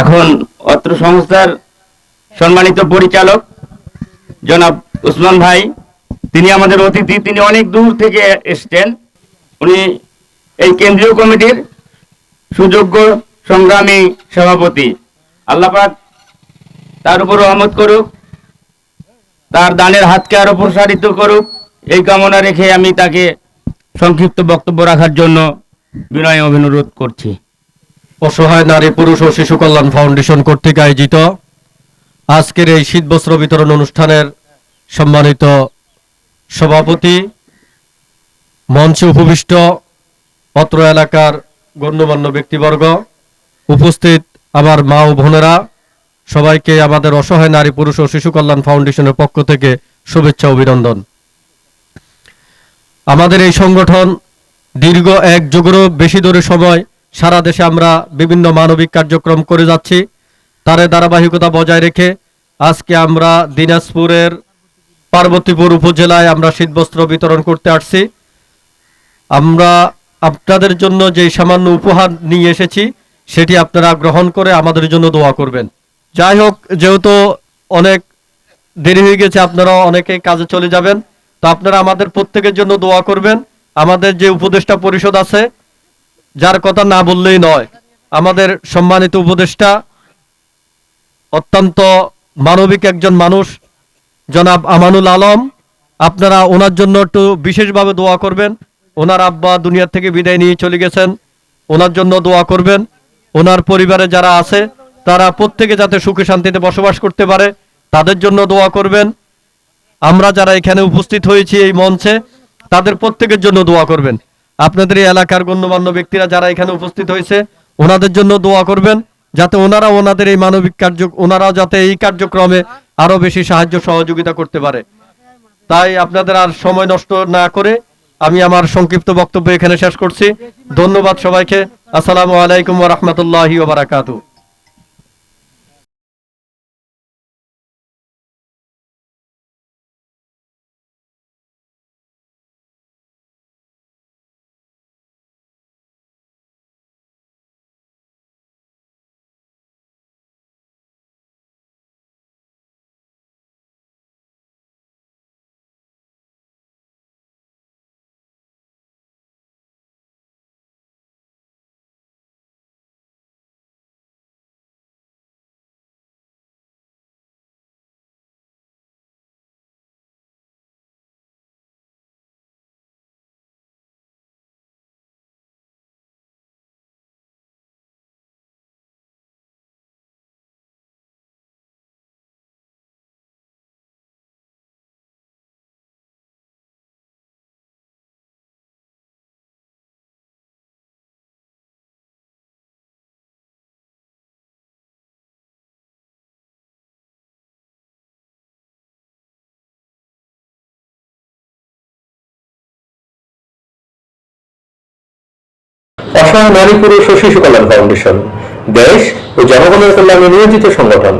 এখন অত্র সংস্থার সম্মানিত পরিচালক জনাব উসমান ভাই, তিনি আমাদের অতিথি, তিনি অনেক দূর থেকে এসছেন। উনি এই কেন্দ্রীয় কমিটির সুযোগ্য সংগ্রামী সভাপতি। আল্লাপাক তার উপর রহমত করুক, তার দানের হাতকে আরও প্রসারিত করুক। এই কামনা রেখে আমি তাকে সংক্ষিপ্ত বক্তব্য রাখার জন্য বিনয় অভিনুরোধ করছি। অসহায় নারী, পুরুষ ও শিশু কল্যাণ ফাউন্ডেশন কর্তৃক আয়োজিত আজকের এই শীতবস্ত্র বিতরণ অনুষ্ঠানের সম্মানিত সভাপতি, মঞ্চে উপবিষ্ট অত্র এলাকার গণ্যমান্য ব্যক্তিবর্গ উপস্থিত আমার মা ও বোনেরা, সবাইকে আমাদের অসহায় নারী, পুরুষ ও শিশু কল্যাণ ফাউন্ডেশনের পক্ষ থেকে শুভেচ্ছা অভিনন্দন। আমাদের এই সংগঠন দীর্ঘ এক যুগেরও বেশি ধরে সময় সারা দেশে আমরা বিভিন্ন মানবিক কার্যক্রম করে যাচ্ছি। তার ধারাবাহিকতা বজায় রেখে আজকে আমরা দিনাজপুরের পার্বতীপুর উপজেলায় আমরা শীতবস্ত্র বিতরণ করতে আসছি। আমরা আপনাদের জন্য যে সামান্য উপহার নিয়ে এসেছি, সেটি আপনারা গ্রহণ করে আমাদের জন্য দোয়া করবেন। যাই হোক, যেহেতু অনেক দেরি হয়ে গেছে, আপনারা অনেকে কাজে চলে যাবেন, তো আপনারা আমাদের প্রত্যেকের জন্য দোয়া করবেন। আমাদের যে উপদেষ্টা পরিষদ আছে যার কথা না বললেই নয়। আমাদের সম্মানিত উপদেষ্টা, অত্যন্ত মানবিক একজন মানুষ, জনাব আমানুল আলম, আপনারা ওনার জন্য একটু বিশেষভাবে দোয়া করবেন। ওনার আব্বা দুনিয়ার থেকে বিদায় নিয়ে চলে গেছেন, ওনার জন্য দোয়া করবেন। ওনার পরিবারে যারা আছে, তারা প্রত্যেকে যাতে সুখে শান্তিতে বসবাস করতে পারে, তাদের জন্য দোয়া করবেন। আমরা যারা এখানে উপস্থিত হয়েছি এই মঞ্চে, তাদের প্রত্যেকের জন্য দোয়া করবেন। আপনাদের এই এলাকার গণ্যমান্য ব্যক্তিরা যারা এখানে উপস্থিত হয়েছে, ওনাদের জন্য দোয়া করবেন, যাতে ওনারা ওনাদের এই মানবিক কার্য ওনারা যাতে এই কার্যক্রমে আরও বেশি সাহায্য সহযোগিতা করতে পারে। তাই আপনাদের আর সময় নষ্ট না করে আমি আমার সংক্ষিপ্ত বক্তব্য এখানে শেষ করছি। ধন্যবাদ সবাইকে। আসসালামু আলাইকুম রহমতুল্লাহ বারাকাতুহু। অসহায় নারী পুরুষ ও শিশু কল্যাণ ফাউন্ডেশন দেশ ও জনগণের কল্যাণে নিয়োজিত সংগঠন।